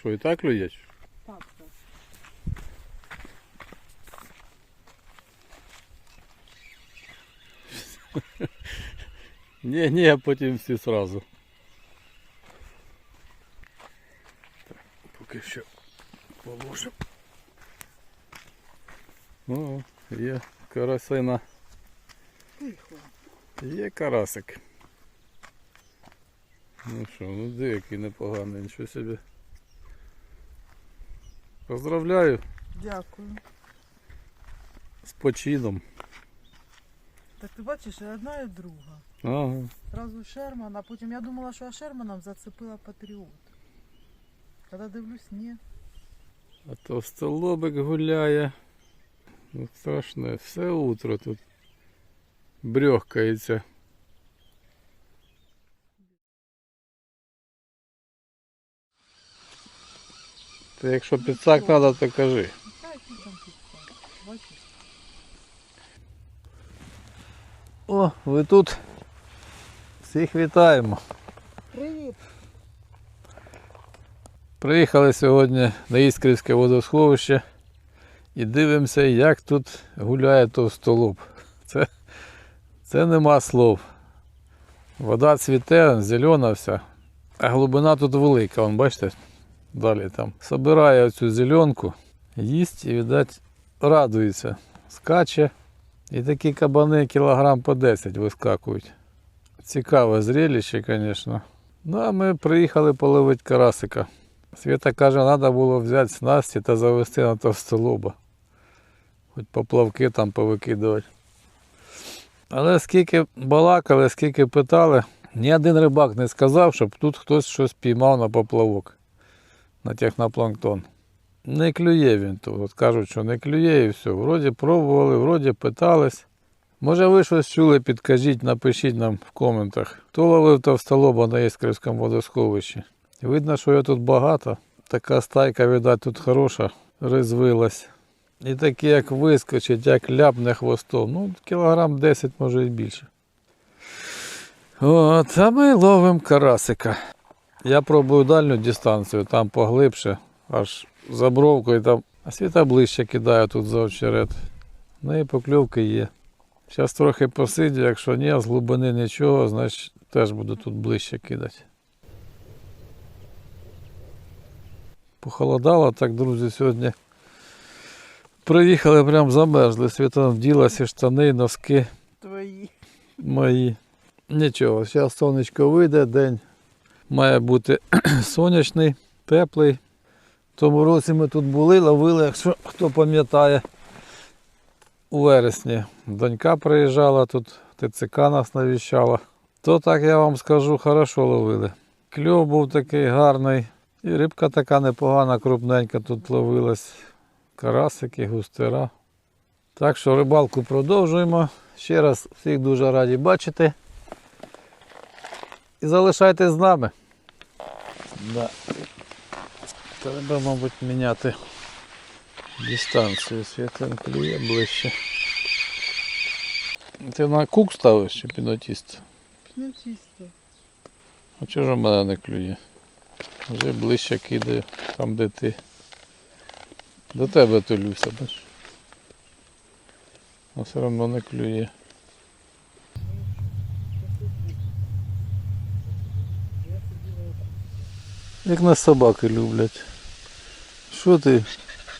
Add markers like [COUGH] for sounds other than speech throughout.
Що, і так клює? чи? Так, так. Ні, ні, а потім всі сразу. Так, поки що положимо. О, є карасина. Тихо. Є карасик. Ну що, ну де який непоганий, нічого собі. Поздравляю Дякую. з почином. Так ти бачиш, і одна і друга. Ага. Зразу Шерман, а потім я думала, що я Шерманом зацепила патріот. Коли дивлюсь, ні. А то столобик гуляє. Ну страшне, все утро тут брьохкається. Та якщо підсак треба, то кажи. О, ви тут. Всіх вітаємо. Привіт. Приїхали сьогодні на Іскрівське водосховище і дивимося, як тут гуляє товстолоб. Це, це нема слов. Вода цвіте, зелена вся, а глибина тут велика, вон, бачите, далі там. Собирає оцю зеленку, їсть і, видать, радується. Скаче. І такі кабани кілограм по 10 вискакують. Цікаве зрелище, звісно. Ну а ми приїхали половити карасика. Свята каже, треба було взяти снасті та завести на товстолоба. Хоч поплавки там повикидувати. Але скільки балакали, скільки питали, ні один рибак не сказав, щоб тут хтось щось піймав на поплавок, на технопланктон. Не клює він тут. От кажуть, що не клює і все. Вроді пробували, вроді питались. Може ви щось чули, підкажіть, напишіть нам в коментах. Хто ловив товстолоба на Іскрівському водосховищі? Видно, що його тут багато. Така стайка, видать, тут хороша, розвилась. І такі, як вискочить, як ляпне хвостом. Ну, кілограм 10, може і більше. От, а ми ловимо карасика. Я пробую дальню дистанцію, там поглибше, аж за бровкою там. А світа ближче кидаю тут за очерет. Ну і покльовки є. Зараз трохи посидю, якщо ні, з глибини нічого, значить теж буду тут ближче кидати. Похолодало так, друзі, сьогодні. Приїхали прям замерзли. Світа вділася штани, носки Твої. мої. Нічого, зараз сонечко вийде, день має бути [CLEARS THROAT] сонячний, теплий. В тому році ми тут були, ловили, якщо хто пам'ятає, у вересні. Донька приїжджала тут, ТЦК нас навіщала. То так я вам скажу, хорошо ловили. Кльов був такий гарний. І рибка така непогана, крупненька тут ловилась. Карасики, густера. Так що рибалку продовжуємо. Ще раз всіх дуже раді бачити. І залишайтесь з нами. Да. Треба, мабуть, міняти дистанцію. Світлин клює ближче. Ти на кук ставиш чи пінотіст? Чисто. А чого ж в мене не клює? Вже ближче кидаю, там де ти. До тебе толюся, бачиш. А все одно не клює. Як нас собаки люблять. Що ти?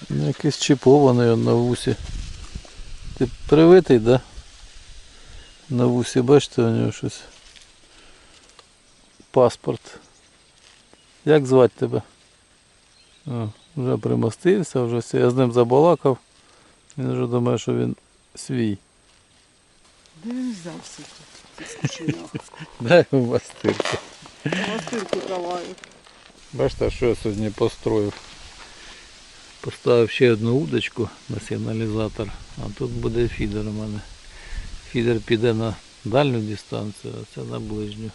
Якийсь чіпований он на вусі. Ти привитий, да? На вусі, бачите, у нього щось. Паспорт. Як звати тебе? О, вже примостився, вже все. Я з ним забалакав. Він вже думає, що він свій. Де він взявся тут? [LAUGHS] Дай йому мастирку. Мастирку давай. Бачите, що я сьогодні построїв. Поставив ще одну удочку на сигналізатор, а тут буде фідер у мене. Фідер піде на дальню дистанцію, а це на ближню.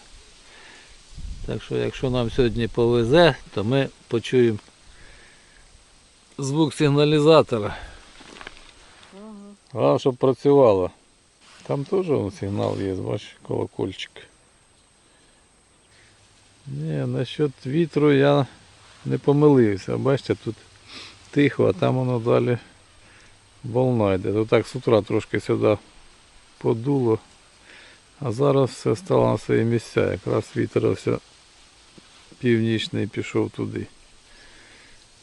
Так що якщо нам сьогодні повезе, то ми почуємо звук сигналізатора. Ага. А, щоб працювало. Там теж сигнал є, бачиш, колокольчик. Ні, насчет вітру я не помилився. Бачите, тут тихо, а там воно далі волна йде. То так з утра трошки сюди подуло. А зараз все стало на свої місця. Якраз вітер ось північний пішов туди.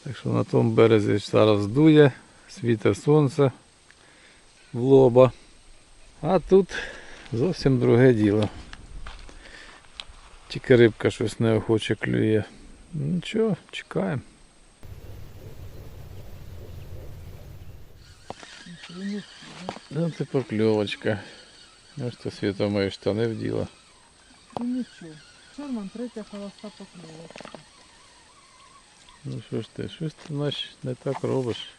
Так що на тому березі зараз дує, світе сонце в лоба. А тут зовсім друге діло. Тільки рибка щось неохоче клює. Нічого, чекаємо. Ну ти покльовочка. Ось ти світо мої штани вділа. Ну нічого. Шерман третя холоста покльовочка. Ну що ж ти, щось ти наче не так робиш.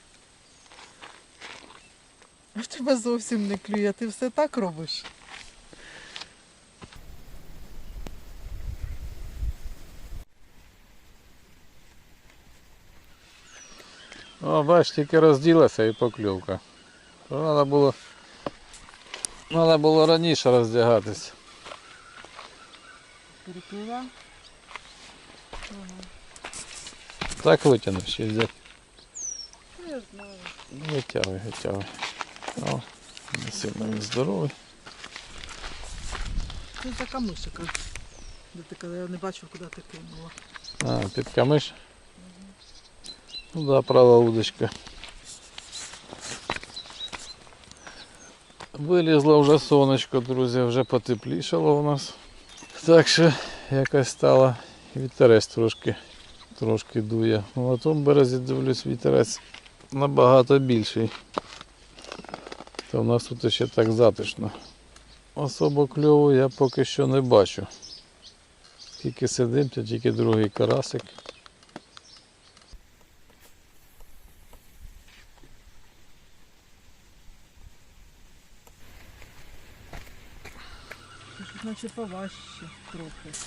А тебе зовсім не клює, ти все так робиш. О, бач, тільки розділася і покльовка. Треба було. Треба було раніше роздягатись. Переплила. Так витягнув ще взяти. Ну, Витягуй, витягуй. О, не сильно він здоровий. Це така мишика. Де ти коли я не бачив, куди ти кинула. А, під камиш. Ну да, права удочка. Вилізло вже сонечко, друзі, вже потеплішало у нас. Так що якось стало і вітерець трошки, трошки дує. Ну, на тому березі дивлюсь, вітерець набагато більший. То в нас тут ще так затишно. Особо кльову я поки що не бачу. Тільки сидим, то тільки другий карасик. Це ж наче поважче трохи.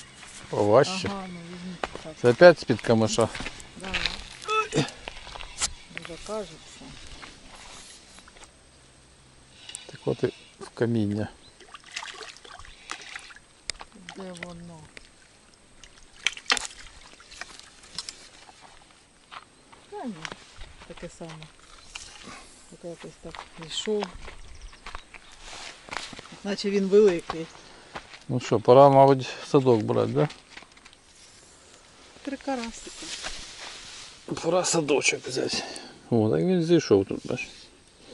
Поважче. Ага, ну візьміть так. Це опять з-під камиша. Да. Не закажеться. Так от і в каміння. Де воно? Та ні, таке саме. Таке якось так йшов. Наче він великий. Ну що, пора, мабуть, садок брати, да? Три карасика. Пора садочок взяти. О, так він зійшов тут, бачиш.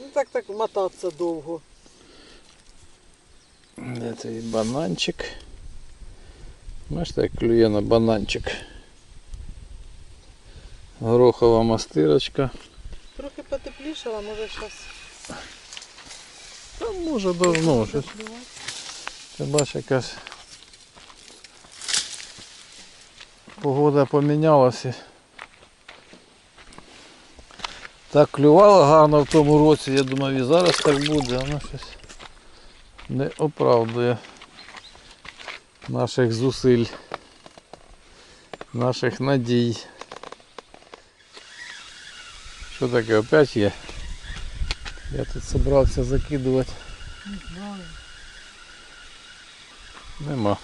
Ну так так мотатися довго. Де цей бананчик? Бачите, як клює на бананчик. Горохова мастирочка. Трохи потеплішало, може зараз. Та може давно щось. Ти бачиш, якась погода помінялася. Так клювало гарно в тому році, я думав і зараз так буде, воно щось не оправдує наших зусиль, наших надій. Що таке опять є? Я тут собрався закидувати. Нема.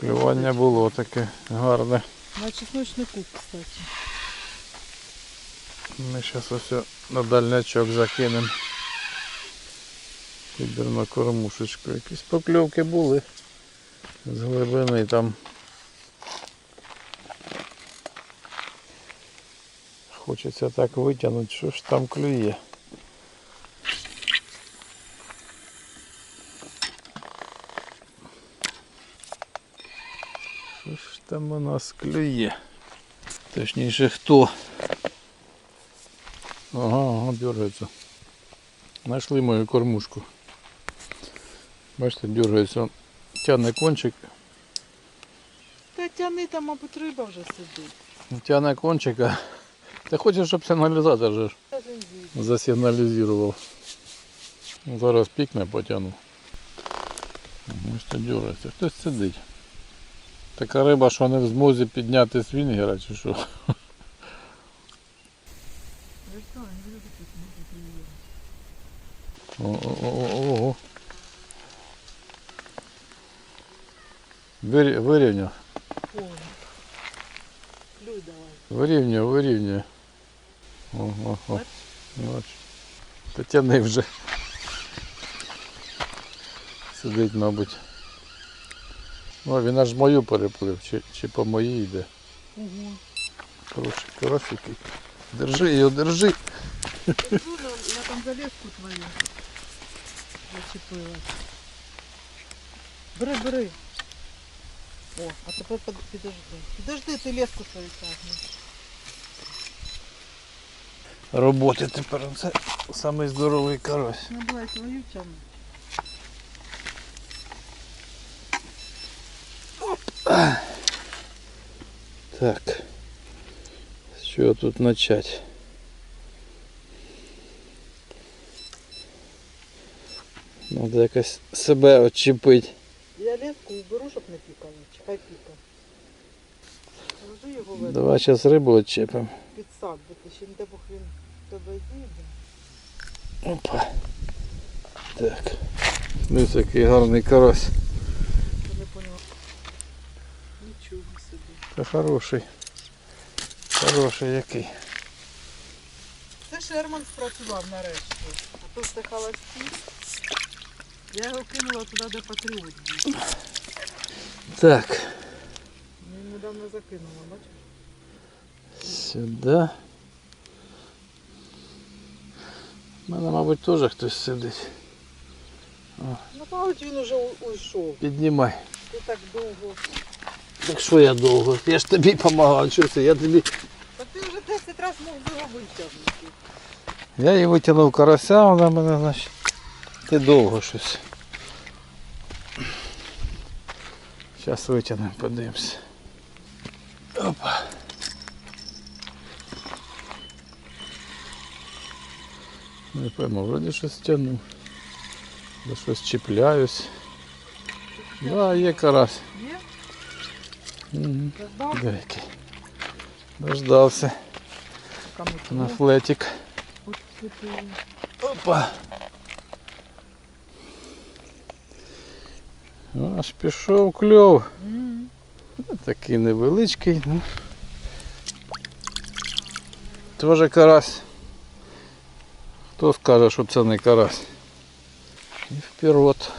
Клювання було таке гарне. На чесночнику, кстати. Ми зараз ось на дальнячок закинемо. Підерну кормушечку. Якісь покльовки були з глибини там. Хочеться так витягнути, що ж там клює. Що ж там у нас клює? Точніше хто? Ага, ага, дергается. Нашли мою кормушку. Бачите, дергається. Тягне кончик. Та тяни там, мабуть, риба вже сидить. Тягне кончика. Ти хочеш, щоб сигналізатор же засигналізував. Ну, Зараз пікне потягну. Бачите, дергається. Хтось сидить. Така риба, що не в змозі підняти з вінгера чи що. Вирі- Вирівняв. Вирівнюю, вирівнюю. Ого. Бач. Вже. Сидить, мабуть. О, він аж мою переплив, чи, чи по моїй йде. Угу. Хороший карась. Держи його, держи. Я там залезку твою зачепила. Бери, бери. О, а тепер підожди. Підожди, ти леску свою тягни. Роботи тепер. Це самий здоровий карась. Ну, давай свою тягни. Так. З чого тут почати? Надо якось себе очіпити. Я леску уберу, щоб не пікало. Чекай піка. Ложи його в Давай зараз рибу очіпимо. під сад, бо ти ще не дай Бог він в тебе зійде. Опа. Так. Ось який гарний карась. Я не поняла. Та хороший. Хороший який. Це Шерман спрацював нарешті. А то це холості. Я його кинула туди, де патріот був. Так. Я недавно закинула, бачиш? Сюди. У мене, мабуть, теж хтось сидить. Ну, мабуть, він уже уйшов. Піднімай. Ти так довго. Так що я довго? Я ж тобі допомагав. Що це? Я тобі. Та ти вже 10 разів мог його витягнути. Я її витягнув карася, вона мене, значить. Ти довго щось. Зараз витягнемо, подивимось. Опа. Не пойму, вроді щось тягнув. До щось чіпляюсь. Да, є карась. Є? Угу. Дождав? Який. Дождався Кому на флетик. От святий. Опа. Аж пішов кльов. М. Такий невеличкий. Ну. Тоже карась. Хто скаже, що це не карась? І вперед.